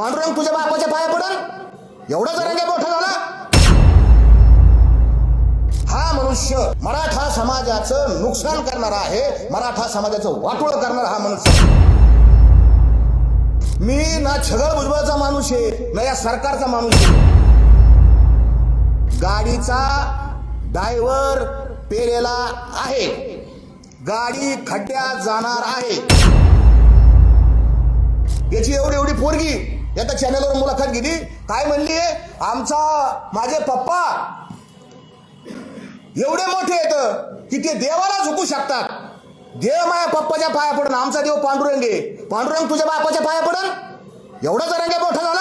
पांडुरंग तुझ्या बापाच्या पाया पडल? एवढा जरांगे मोठा झाला? हा मनुष्य मराठा समाजाचं नुकसान करणारा आहे. मराठा समाजाचं वाटोळ करणारा हा मनुष्य. मी ना छगळ भुजबळचा माणूस आहे ना या सरकारचा माणूस आहे. गाडीचा डायव्हर पेलेला आहे. गाडी खड्ड्यात जाणार आहे. याची एवढी एवढी पोरगी एका चॅनलवर मुलाखत घेतली. काय म्हणली? आमचा माझे पप्पा एवढे मोठे आहेत की ते देवाला झुकू शकतात. देव माझ्या पप्पाच्या पाया पडून आमचा देव पांडुरंग आहे. पांडुरंग तुझ्या बापाच्या पाया पडन? एवढा जरांगे मोठा झाला.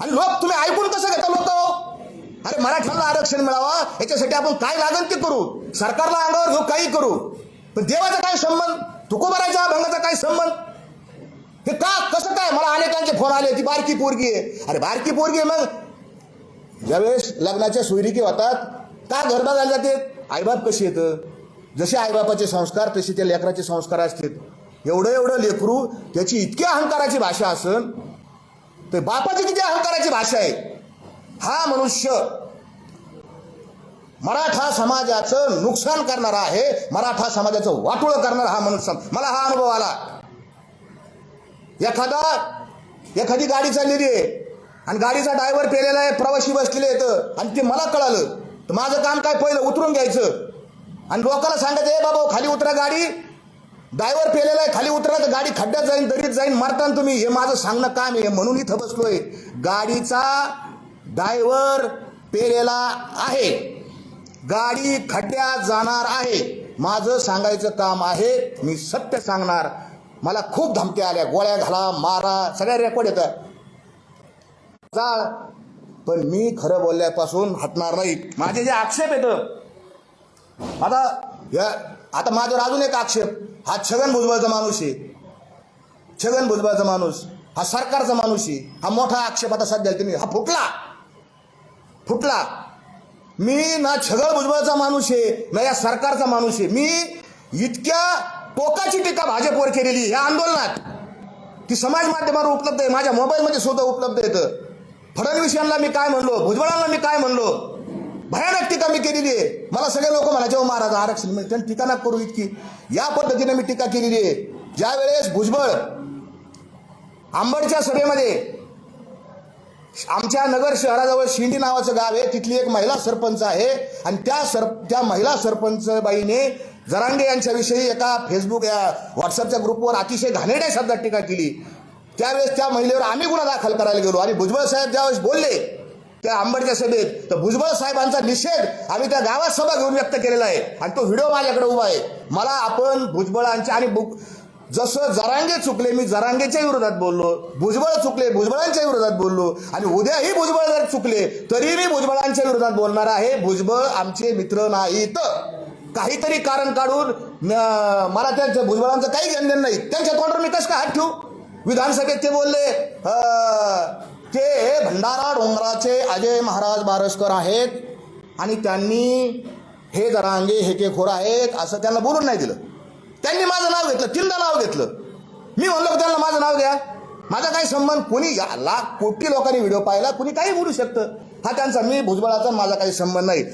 आणि लोक तुम्ही ऐकून कसं घेता लोक? अरे मराठ्यांना आरक्षण मिळावं याच्यासाठी आपण काय लागेल ते करू? सरकारला अंगावर घेऊ काही करू? पण देवाचा काय संबंध? तुकोबाराच्या भंगाचा काय संबंध? हे का फोन आले ती बारकी पोरगी. आहे अरे बारकी पोरगी आहे मग. ज्यावेळेस लग्नाच्या सोयरिकी होतात का घर बघायला जाते? आईबाप कशी येतं? जसे आईबापाचे संस्कार तसे त्या लेकराचे संस्कार असतात एवढं एवढं लेकरू त्याची इतकी अहंकाराची भाषा असन तर बापाची किती अहंकाराची भाषा आहे. हा मनुष्य मराठा समाजाचं नुकसान करणारा आहे. मराठा समाजाचं वाटोळं करणारा हा मनुष्य. मला हा अनुभव आला. एखादा एखादी गाडी चाललेली आहे. आणि गाडीचा ड्रायव्हर पेलेला आहे प्रवासी बसलेले आहेत. आणि ते मला कळालं. तर माझं काम काय? पहिलं उतरून घ्यायचं. आणि लोकांना सांगायचं ए बाबा खाली उतरा गाडी. ड्रायव्हर पेलेला आहे खाली उतरा तर गाडी खड्ड्यात जाईन दरीत जाईन मारताना तुम्ही. हे माझं सांगणं काम आहे. म्हणून इथं बसलोय. गाडीचा ड्रायव्हर पेलेला आहे. गाडी खड्ड्यात जाणार आहे. माझं सांगायचं काम आहे मी सत्य सांगणार. मला खूप धमक्या आल्या गोळ्या घाला मारा सगळ्या रेकॉर्ड येतं जाळ. पण मी खरं बोलल्यापासून हटणार नाही. माझे जे आक्षेप येतं आता या आता माझ्यावर अजून एक आक्षेप. हा छगन भुजबळचा माणूस आहे. छगन भुजबळचा माणूस. हा सरकारचा माणूस आहे. हा मोठा आक्षेप आता सध्या तुम्ही. हा फुटला. फुटला. मी ना छगन भुजबळचा माणूस आहे ना या सरकारचा माणूस आहे. मी इतक्या टोकाची टीका भाजपवर केलेली या आंदोलनात. ती समाज माध्यमावर उपलब्ध आहे माझ्या मोबाईलमध्ये सुद्धा उपलब्ध येतं फडणवीस यांना मी काय म्हणलो भुजबळांना मी काय म्हणलो भयानक टीका मी केलेली आहे. मला सगळे लोक म्हणायचे महाराज आरक्षण म्हणजे त्यांनी टीका ना करू इतकी. या पद्धतीने मी टीका केलेली आहे. ज्या वेळेस भुजबळ आंबडच्या सभेमध्ये आमच्या नगर शहराजवळ शिंडी नावाचं गाव आहे तिथली एक महिला सरपंच आहे आणि त्या सर त्या महिला सरपंच बाईने जरांगे यांच्याविषयी एका फेसबुक या व्हॉट्सअपच्या ग्रुपवर अतिशय घाणेरड्या शब्दात टीका केली. त्यावेळेस त्या महिलेवर आम्ही गुन्हा दाखल करायला गेलो आणि भुजबळ साहेब ज्यावेळेस बोलले त्या आंबडच्या सभेत तर भुजबळ साहेबांचा निषेध आम्ही त्या गावात सभा घेऊन व्यक्त केलेला आहे आणि तो व्हिडिओ माझ्याकडे उभा आहे. मला आपण भुजबळांच्या आणि बुक जसं जरांगे चुकले मी जरांगेच्या विरोधात बोललो भुजबळ चुकले भुजबळांच्या विरोधात बोललो आणि उद्याही भुजबळ जर चुकले तरी मी भुजबळांच्या विरोधात बोलणार आहे. भुजबळ आमचे मित्र नाहीत. काहीतरी कारण काढून मला त्यांचं भुजबळांचं काही घेणं देणं नाही. त्यांच्या तोंडावर मी कसं काय हात ठेवू? विधानसभेत ते बोलले ते भंडारा डोंगराचे अजय महाराज बारसकर आहेत आणि त्यांनी हे जरांगे हे के खोर आहेत असं त्यांना बोलून नाही दिलं. त्यांनी माझं नाव घेतलं तीनदा नाव घेतलं. मी म्हणलो त्यांना माझं नाव घ्या. माझा काही संबंध कोणी लाख कोटी लोकांनी व्हिडिओ पाहिला कोणी काही बोलू शकतं. हा त्यांचा मी भुजबळाचा माझा काही संबंध नाही.